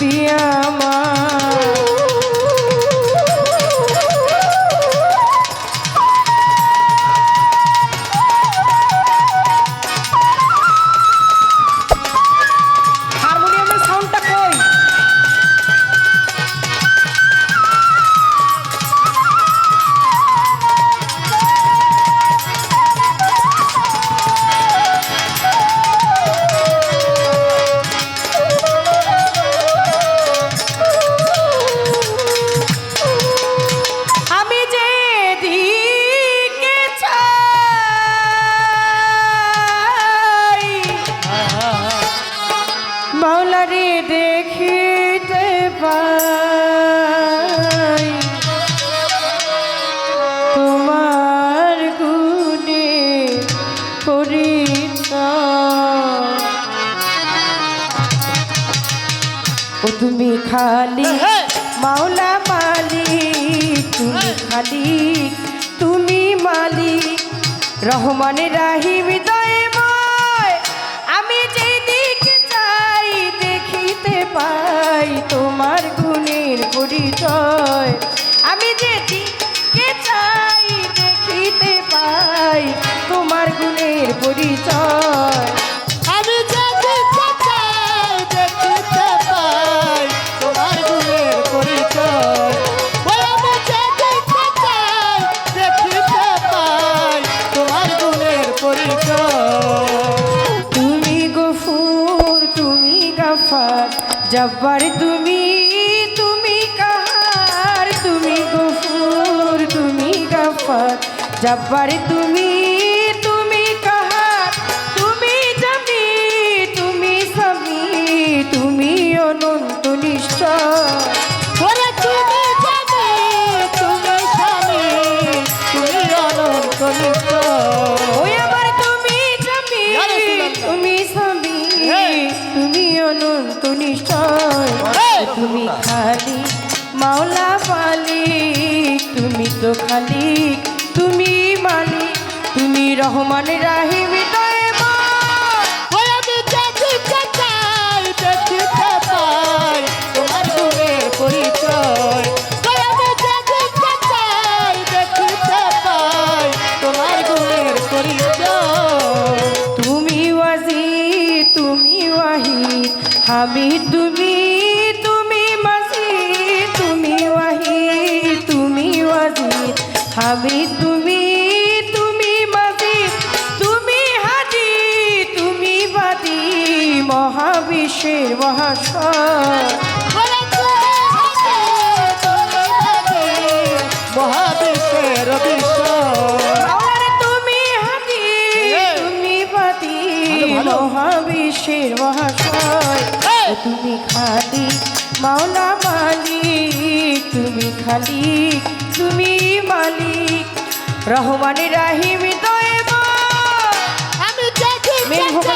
দিয়া তুমি খালি মাওলা মালিক তুমি খালিক তুমি মালিক। রহমান রাহিম দয়ময় আমি যেদিকে চাই দেখিতে পাই তোমার গুণের পরিচয়। আমি যেদিকে চাই দেখিতে পাই তোমার গুণের পরিচয়। জব্বার তুমি তুমি কাহার? তুমি গফুর তুমি গাফার। জব্বার তুমি মালিক তুমি তো খালি তুমি মালিক তুমি রহমান রাহিম আমি দেখিতে হামিদ তুমি তুমি মাজিদ তুমি হাজি তুমি বাদি মহাবিশ্বের মহাশয় ওরে তুমি হাজি, তুমি হাজি, মহাবিশ্বের। মহাবিশ্বের মহাশয়। তুমি খালি মাওলা মালিক তুমি খালি। তুমি মালিক রহমান রাহিম দয়াময়। আমি দেখিতে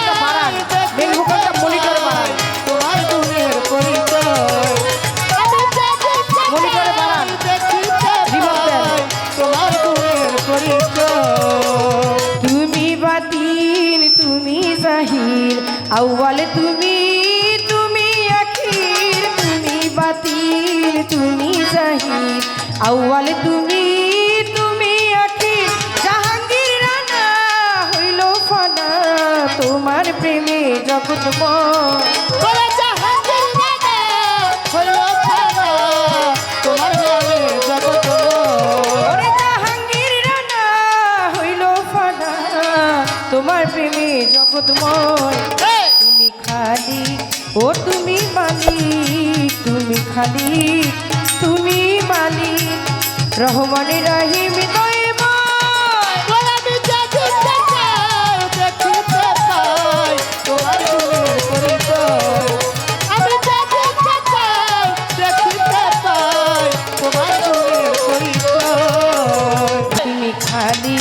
আউয়াল তুমি তুমি আখির জাহাঙ্গীর রানা হইল ফানা তোমার প্রেমে ফানা, তোমার নামে জগৎময়। ওরে জাহাঙ্গীর রানা হইল ফানা তোমার প্রেমে জগৎময় তুমি খালি ও তুমি মালিক তুমি খালি তুমি মালিক। রহমান রাহিম খালি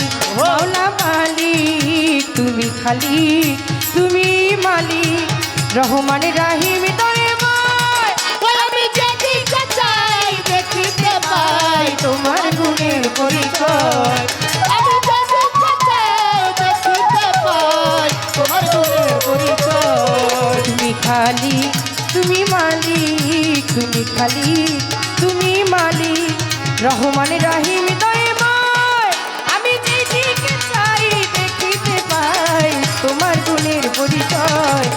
মালিক। তুমি খালি তুমি মালিক। রহমান রাহিম দয়াময়। তুমি খালি তুমি মালিক। রহমান রাহিম আমি চাই দেখিতে পাই তোমার গুণের পরিচয়।